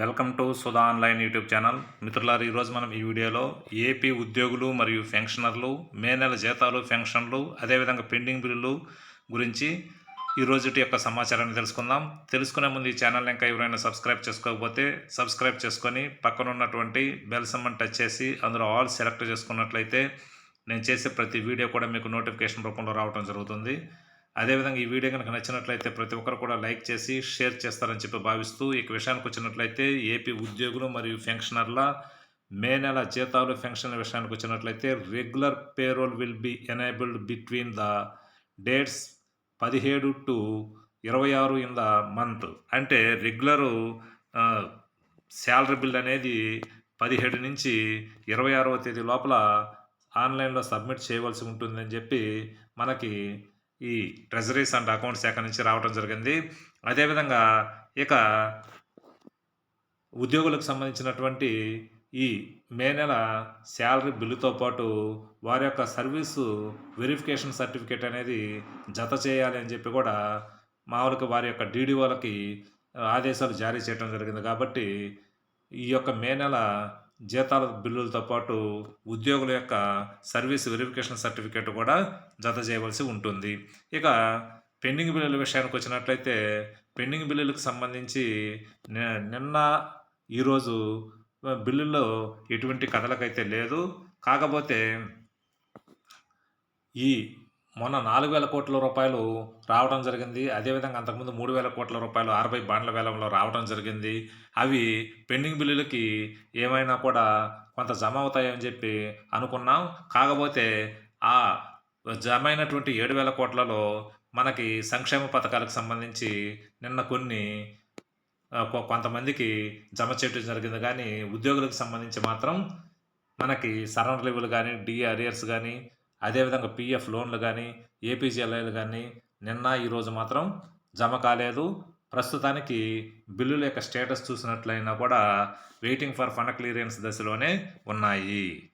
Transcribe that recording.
Welcome to Sudha online YouTube channel. మిత్రులారు ఈరోజు మనం ఈ వీడియోలో ఏపీ ఉద్యోగులు మరియు పెన్షనర్లు మే నెల జీతాలు పెన్షన్లు అదేవిధంగా పెండింగ్ బిల్లులు గురించి ఈ రోజుటి యొక్క సమాచారాన్ని తెలుసుకుందాం. తెలుసుకునే ముందు ఈ ఛానల్ ఇంకా ఎవరైనా సబ్స్క్రైబ్ చేసుకోకపోతే సబ్స్క్రైబ్ చేసుకొని పక్కన ఉన్నటువంటి బెల్ సమ్మని టచ్ చేసి అందులో ఆల్ సెలెక్ట్ చేసుకున్నట్లయితే నేను చేసే ప్రతి వీడియో కూడా మీకు నోటిఫికేషన్ రూపంలో రావడం జరుగుతుంది. అదేవిధంగా ఈ వీడియో కనుక నచ్చినట్లయితే ప్రతి ఒక్కరు కూడా లైక్ చేసి షేర్ చేస్తారని చెప్పి భావిస్తూ ఈ విషయానికి వచ్చినట్లయితే ఏపీ ఉద్యోగులు మరియు పెన్షనర్ల మే నెల జీతాలు పెన్షన్ల విషయానికి వచ్చినట్లయితే regular payroll will be enabled between the dates పదిహేడు టు ఇరవై ఆరు ఇన్ ద మంత్. అంటే రెగ్యులరు శాలరీ బిల్ అనేది పదిహేడు నుంచి ఇరవై ఆరవ తేదీ లోపల ఆన్లైన్లో సబ్మిట్ చేయవలసి ఉంటుందని చెప్పి మనకి ఈ ట్రెజరీస్ అండ్ అకౌంట్ శాఖ నుంచి రావడం జరిగింది. అదేవిధంగా ఇక ఉద్యోగులకు సంబంధించినటువంటి ఈ మే నెల శాలరీ బిల్లుతో పాటు వారి యొక్క సర్వీసు వెరిఫికేషన్ సర్టిఫికేట్ అనేది జత చేయాలి అని చెప్పి కూడా మామూలుగా వారి యొక్క డీడీఓలకి ఆదేశాలు జారీ చేయడం జరిగింది. కాబట్టి ఈ యొక్క మే నెల జీతాల బిల్లులతో పాటు ఉద్యోగుల యొక్క సర్వీస్ వెరిఫికేషన్ సర్టిఫికేట్ కూడా జత చేయవలసి ఉంటుంది. ఇక పెండింగ్ బిల్లుల విషయానికి వచ్చినట్లయితే పెండింగ్ బిల్లులకు సంబంధించి నిన్న ఈరోజు బిల్లుల్లో ఎటువంటి కథలకైతే లేదు. కాకపోతే ఈ మొన్న నాలుగు వేల కోట్ల రూపాయలు రావడం జరిగింది. అదేవిధంగా అంతకుముందు మూడు వేల కోట్ల రూపాయలు ఆర్బీఐ బాండ్ల వేలంలో రావడం జరిగింది. అవి పెండింగ్ బిల్లులకి ఏమైనా కూడా కొంత జమ అవుతాయని చెప్పి అనుకున్నాం. కాకపోతే ఆ జమ అయినటువంటి ఏడు వేల కోట్లలో మనకి సంక్షేమ పథకాలకు సంబంధించి నిన్న కొన్ని కొంతమందికి జమ చేయడం జరిగింది. కానీ ఉద్యోగులకు సంబంధించి మాత్రం మనకి సరౌండ్ లెవెల్ కానీ డిఏ కానీ అదేవిధంగా పిఎఫ్ లోన్లు కానీ ఏపీజీఎల్ఐలు కానీ నిన్న ఈరోజు మాత్రం జమ కాలేదు. ప్రస్తుతానికి బిల్లుల యొక్క స్టేటస్ చూసినట్లయినా కూడా వెయిటింగ్ ఫర్ ఫండ్ క్లియరెన్స్ దశలోనే ఉన్నాయి.